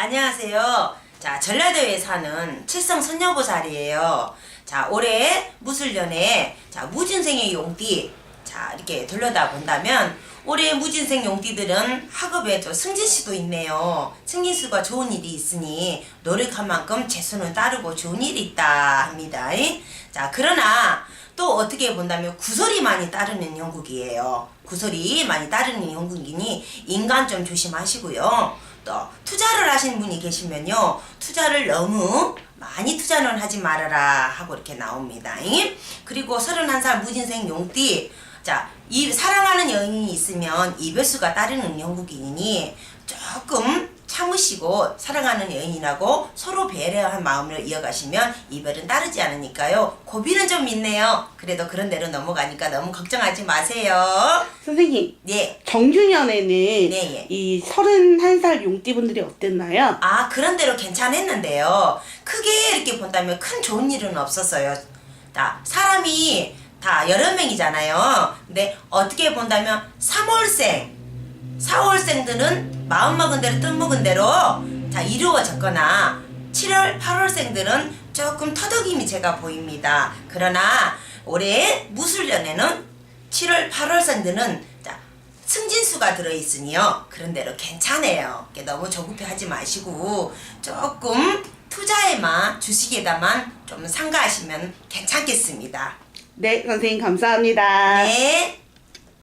안녕하세요. 자, 전라도에 사는 칠성 선녀보살이에요. 자, 올해 무술년에 자, 무진생의 용띠 자, 이렇게 들여다 본다면 올해 무진생 용띠들은 학업에 저 승진수도 있네요. 승진수가 좋은 일이 있으니 노력한 만큼 재수는 따르고 좋은 일이 있다 합니다. 자, 그러나 또 어떻게 본다면 구설이 많이 따르는 형국이에요. 구설이 많이 따르는 형국이니 인간 좀 조심하시고요. 또 투자를 하신 분이 계시면요. 투자를 너무 많이 투자는 하지 말아라 하고 이렇게 나옵니다. 그리고 31살 무진생 용띠 자, 이 사랑하는 여인이 있으면 이별수가 따르는 영국인이니 조금 참으시고 사랑하는 여인이라고 서로 배려한 마음을 이어가시면 이별은 따르지 않으니까요. 고비는 좀 있네요. 그래도 그런 대로 넘어가니까 너무 걱정하지 마세요. 선생님, 네. 정주년에는 네, 예. 이 31살 용띠분들이 어땠나요? 아, 그런 대로 괜찮았는데요. 크게 이렇게 본다면 큰 좋은 일은 없었어요. 다 사람이 다 여러 명이잖아요. 근데 어떻게 본다면 3월생, 4월 생들은 마음먹은 대로 뜻먹은 대로 다 이루어졌거나 7월, 8월생들은 조금 터덕임이 제가 보입니다. 그러나 올해 무술년에는 7월, 8월생들은 자, 승진수가 들어있으니요. 그런 대로 괜찮아요. 너무 조급해하지 마시고 조금 투자에만 주식에다만 좀 상가하시면 괜찮겠습니다. 네, 선생님 감사합니다. 네.